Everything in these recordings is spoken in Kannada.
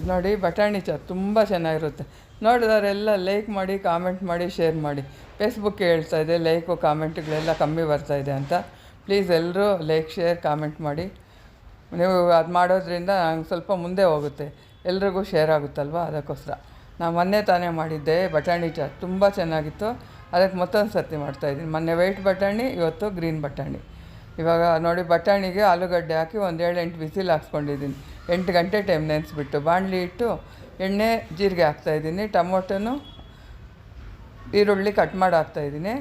ಇದು ನೋಡಿ ಬಟಾಣಿ ಚಾ ತುಂಬ ಚೆನ್ನಾಗಿರುತ್ತೆ. ನೋಡಿದವರೆಲ್ಲ ಲೈಕ್ ಮಾಡಿ ಕಾಮೆಂಟ್ ಮಾಡಿ ಶೇರ್ ಮಾಡಿ. ಫೇಸ್ಬುಕ್ ಹೇಳ್ತಾ ಇದೆ ಲೈಕು ಕಾಮೆಂಟ್ಗಳೆಲ್ಲ ಕಮ್ಮಿ ಬರ್ತಾ ಇದೆ ಅಂತ. ಪ್ಲೀಸ್ ಎಲ್ಲರೂ ಲೈಕ್ ಶೇರ್ ಕಾಮೆಂಟ್ ಮಾಡಿ. ನೀವು ಅದು ಮಾಡೋದ್ರಿಂದ ನಂಗೆ ಸ್ವಲ್ಪ ಮುಂದೆ ಹೋಗುತ್ತೆ. ಎಲ್ರಿಗೂ ಶೇರ್ ಆಗುತ್ತಲ್ವ? ಅದಕ್ಕೋಸ್ಕರ. ನಾನು ಮೊನ್ನೆ ತಾನೇ ಮಾಡಿದ್ದೆ ಬಟಾಣಿ ಚಾಟ್. ತುಂಬ ಚೆನ್ನಾಗಿತ್ತು. ಅದಕ್ಕೆ ಮತ್ತೊಂದು ಸರ್ತಿ ಮಾಡ್ತಾಯಿದ್ದೀನಿ ಮೊನ್ನೆ ವೈಟ್ ಬಟಾಣಿ, ಇವತ್ತು ಗ್ರೀನ್ ಬಟಾಣಿ. ಇವಾಗ ನೋಡಿ ಬಟಾಣಿಗೆ ಆಲೂಗಡ್ಡೆ ಹಾಕಿ ಒಂದು ಏಳು ಎಂಟು ಬಿಸಿಲು ಹಾಕ್ಸ್ಕೊಂಡಿದ್ದೀನಿ. ಎಂಟು ಗಂಟೆ ಟೈಮ್ ನೆನೆಸ್ಬಿಟ್ಟು ಬಾಣಲಿ ಇಟ್ಟು ಎಣ್ಣೆ ಜೀರಿಗೆ ಹಾಕ್ತಾಯಿದ್ದೀನಿ ಟೊಮೊಟೊನು ಈರುಳ್ಳಿ ಕಟ್ ಮಾಡಿ ಹಾಕ್ತಾಯಿದ್ದೀನಿ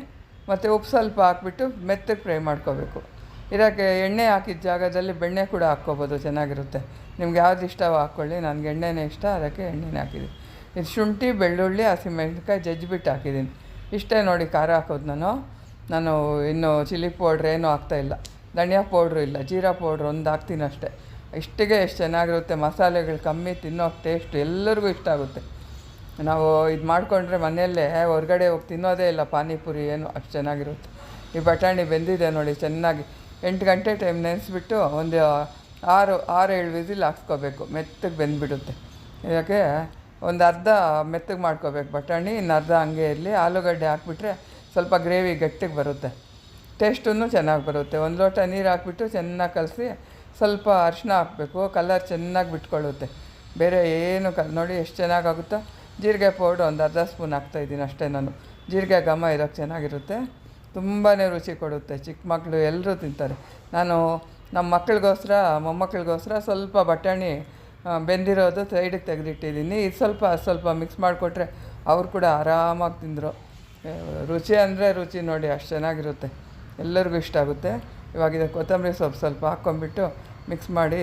ಮತ್ತು ಉಪ್ಪು ಸ್ವಲ್ಪ ಹಾಕ್ಬಿಟ್ಟು ಮೆತ್ತಗೆ ಫ್ರೈ ಮಾಡ್ಕೋಬೇಕು. ಇದಕ್ಕೆ ಎಣ್ಣೆ ಹಾಕಿದ ಜಾಗದಲ್ಲಿ ಬೆಣ್ಣೆ ಕೂಡ ಹಾಕ್ಕೋಬೋದು, ಚೆನ್ನಾಗಿರುತ್ತೆ. ನಿಮ್ಗೆ ಯಾವ್ದು ಇಷ್ಟವೋ ಹಾಕ್ಕೊಳ್ಳಿ, ನನಗೆ ಎಣ್ಣೆನೇ ಇಷ್ಟ, ಅದಕ್ಕೆ ಎಣ್ಣೆನೇ ಹಾಕಿದ್ದೀನಿ. ಇದು ಶುಂಠಿ, ಬೆಳ್ಳುಳ್ಳಿ, ಹಸಿಮೆಣ್ಸಿನ್ಕಾಯಿ ಜಜ್ಜಿಬಿಟ್ಟು ಹಾಕಿದ್ದೀನಿ. ಇಷ್ಟೇ ನೋಡಿ ಖಾರ ಹಾಕೋದು ನಾನು. ನಾನು ಇನ್ನು ಚಿಲ್ಲಿ ಪೌಡ್ರ್ ಏನೂ ಹಾಕ್ತಾಯಿಲ್ಲ ಧನಿಯಾ ಪೌಡ್ರು ಇಲ್ಲ, ಜೀರಾ ಪೌಡ್ರ್ ಒಂದು ಹಾಕ್ತೀನಿ ಅಷ್ಟೇ. ಇಷ್ಟಿಗೆ ಎಷ್ಟು ಚೆನ್ನಾಗಿರುತ್ತೆ, ಮಸಾಲೆಗಳು ಕಮ್ಮಿ ತಿನ್ನೋ ಟೇಸ್ಟ್ ಎಲ್ಲರಿಗೂ ಇಷ್ಟ ಆಗುತ್ತೆ. ನಾವು ಇದು ಮಾಡಿಕೊಂಡ್ರೆ ಮನೆಯಲ್ಲೇ ಹೊರಗಡೆ ಹೋಗಿ ತಿನ್ನೋದೇ ಇಲ್ಲ, ಪಾನಿಪುರಿ ಏನು ಅಷ್ಟು ಚೆನ್ನಾಗಿರುತ್ತೆ. ಈ ಬಟಾಣಿ ಬೆಂದಿದೆ ನೋಡಿ ಚೆನ್ನಾಗಿ. ಎಂಟು ಗಂಟೆ ಟೈಮ್ ನೆನೆಸ್ಬಿಟ್ಟು ಒಂದು ಆರು ಆರು, ಏಳು ವಿಸಿಲ್ ಹಾಕ್ಸ್ಕೋಬೇಕು, ಮೆತ್ತಗೆ ಬೆಂದ್ಬಿಡುತ್ತೆ. ಯಾಕೆ? ಒಂದು ಅರ್ಧ ಮೆತ್ತಗೆ ಮಾಡ್ಕೋಬೇಕು ಬಟಾಣಿ, ಇನ್ನು ಅರ್ಧ ಹಂಗೆ ಇರಲಿ. ಆಲೂಗಡ್ಡೆ ಹಾಕ್ಬಿಟ್ರೆ ಸ್ವಲ್ಪ ಗ್ರೇವಿ ಗಟ್ಟಿಗೆ ಬರುತ್ತೆ. ಟೇಸ್ಟೂ ಚೆನ್ನಾಗಿ ಬರುತ್ತೆ. ಒಂದು ಲೋಟ ನೀರು ಹಾಕ್ಬಿಟ್ಟು ಚೆನ್ನಾಗಿ ಕಲಸಿ ಸ್ವಲ್ಪ ಅರಿಶಿನ ಹಾಕಬೇಕು. ಕಲರ್ ಚೆನ್ನಾಗಿ ಬಿಟ್ಕೊಳ್ಳುತ್ತೆ. ಬೇರೆ ಏನು ಕಲ್ ನೋಡಿ ಎಷ್ಟು ಚೆನ್ನಾಗಾಗುತ್ತೋ. ಜೀರಿಗೆ ಪೌಡ್ರ್ ಒಂದು ಅರ್ಧ ಸ್ಪೂನ್ ಹಾಕ್ತಾಯಿದ್ದೀನಿ ಅಷ್ಟೇ ನಾನು. ಜೀರಿಗೆ ಘಮ ಇರೋಕ್ಕೆ ಚೆನ್ನಾಗಿರುತ್ತೆ. ತುಂಬಾ ರುಚಿ ಕೊಡುತ್ತೆ. ಚಿಕ್ಕ ಮಕ್ಕಳು ಎಲ್ಲರೂ ತಿಂತಾರೆ. ನಾನು ನಮ್ಮ ಮಕ್ಕಳಿಗೋಸ್ಕರ ಮೊಮ್ಮಕ್ಕಳಿಗೋಸ್ಕರ ಸ್ವಲ್ಪ ಬಟಾಣಿ ಬೆಂದಿರೋದು ಸೈಡಿಗೆ ತೆಗೆದಿಟ್ಟಿದ್ದೀನಿ. ಇದು ಸ್ವಲ್ಪ ಸ್ವಲ್ಪ ಮಿಕ್ಸ್ ಮಾಡಿಕೊಟ್ರೆ ಅವ್ರು ಕೂಡ ಆರಾಮಾಗಿ ತಿಂದರು. ರುಚಿ ಅಂದರೆ ರುಚಿ ನೋಡಿ, ಅಷ್ಟು ಚೆನ್ನಾಗಿರುತ್ತೆ. ಎಲ್ಲರಿಗೂ ಇಷ್ಟ ಆಗುತ್ತೆ. ಇವಾಗ ಇದು ಕೊತ್ತಂಬರಿ ಸೊಪ್ಪು ಸ್ವಲ್ಪ ಹಾಕ್ಕೊಂಬಿಟ್ಟು ಮಿಕ್ಸ್ ಮಾಡಿ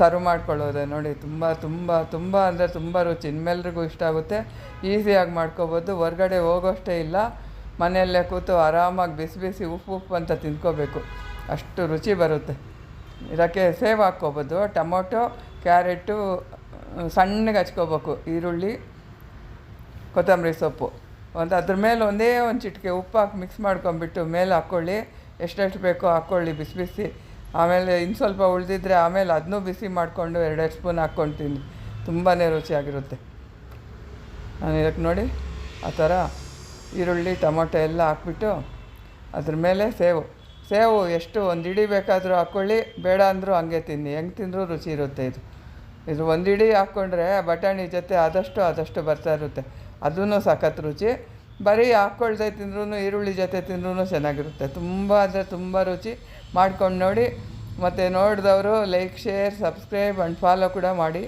ಸರ್ವ್ ಮಾಡ್ಕೊಳ್ಳೋದೆ ನೋಡಿ. ತುಂಬ ತುಂಬ ತುಂಬ ಅಂದರೆ ತುಂಬ ರುಚಿ. ಇನ್ಮೆಲ್ರಿಗೂ ಇಷ್ಟ ಆಗುತ್ತೆ. ಈಸಿಯಾಗಿ ಮಾಡ್ಕೋಬೋದು. ಹೊರ್ಗಡೆ ಹೋಗೋಷ್ಟೇ ಇಲ್ಲ. ಮನೆಯಲ್ಲೇ ಕೂತು ಆರಾಮಾಗಿ ಬಿಸಿ ಬಿಸಿ ಉಪ್ಪು ಉಪ್ಪು ಅಂತ ತಿನ್ಕೋಬೇಕು ಅಷ್ಟು ರುಚಿ ಬರುತ್ತೆ. ಇದಕ್ಕೆ ಸೇವ್ ಹಾಕ್ಕೋಬೋದು. ಟೊಮೊಟೊ, ಕ್ಯಾರೆಟು ಸಣ್ಣಗೆ ಹಚ್ಕೋಬೇಕು. ಈರುಳ್ಳಿ ಕೊತ್ತಂಬರಿ ಸೊಪ್ಪು. ಒಂದು ಅದ್ರ ಮೇಲೆ ಒಂದೇ ಒಂದು ಚಿಟಿಕೆ ಉಪ್ಪು ಹಾಕಿ ಮಿಕ್ಸ್ ಮಾಡ್ಕೊಂಬಿಟ್ಟು ಮೇಲೆ ಹಾಕ್ಕೊಳ್ಳಿ ಎಷ್ಟೆಷ್ಟು ಬೇಕೋ ಹಾಕ್ಕೊಳ್ಳಿ ಬಿಸಿ ಬಿಸಿ. ಆಮೇಲೆ ಇನ್ನು ಸ್ವಲ್ಪ ಉಳಿದಿದ್ರೆ ಆಮೇಲೆ ಅದನ್ನೂ ಬಿಸಿ ಮಾಡಿಕೊಂಡು ಎರಡೆರಡು ಸ್ಪೂನ್ ಹಾಕ್ಕೊಳ್ತೀನಿ ತುಂಬಾ ರುಚಿಯಾಗಿರುತ್ತೆ. ನಾನು ಇದಕ್ಕೆ ನೋಡಿ, ಆ ಥರ ಈರುಳ್ಳಿ, ಟೊಮೊಟೊ ಎಲ್ಲ ಹಾಕ್ಬಿಟ್ಟು ಅದ್ರ ಮೇಲೆ ಸೇವು. ಸೇವು ಎಷ್ಟು, ಒಂದು ಇಡೀ ಬೇಕಾದರೂ ಹಾಕ್ಕೊಳ್ಳಿ ಬೇಡ ಅಂದರೂ ಹಂಗೆ ತಿನ್ನಿ. ಹೆಂಗೆ ತಿಂದರೂ ರುಚಿ ಇರುತ್ತೆ ಇದು. ಇದು ಒಂದು ಇಡೀ ಹಾಕ್ಕೊಂಡ್ರೆ ಬಟಾಣಿ ಜೊತೆ ಆದಷ್ಟು ಆದಷ್ಟು ಬರ್ತಾ ಇರುತ್ತೆ. ಅದೂ ಸಖತ್ ರುಚಿ. ಬರೀ ಹಾಕ್ಕೊಳ್ದೆ ತಿಂದ್ರೂ ಈರುಳ್ಳಿ ಜೊತೆ ತಿಂದ್ರೂ ಚೆನ್ನಾಗಿರುತ್ತೆ. ತುಂಬ ಅಂದರೆ ತುಂಬ ರುಚಿ. ಮಾಡ್ಕೊಂಡು ನೋಡಿ. ಮತ್ತು ನೋಡಿದವರು like share subscribe and follow ಕೂಡ ಮಾಡಿ.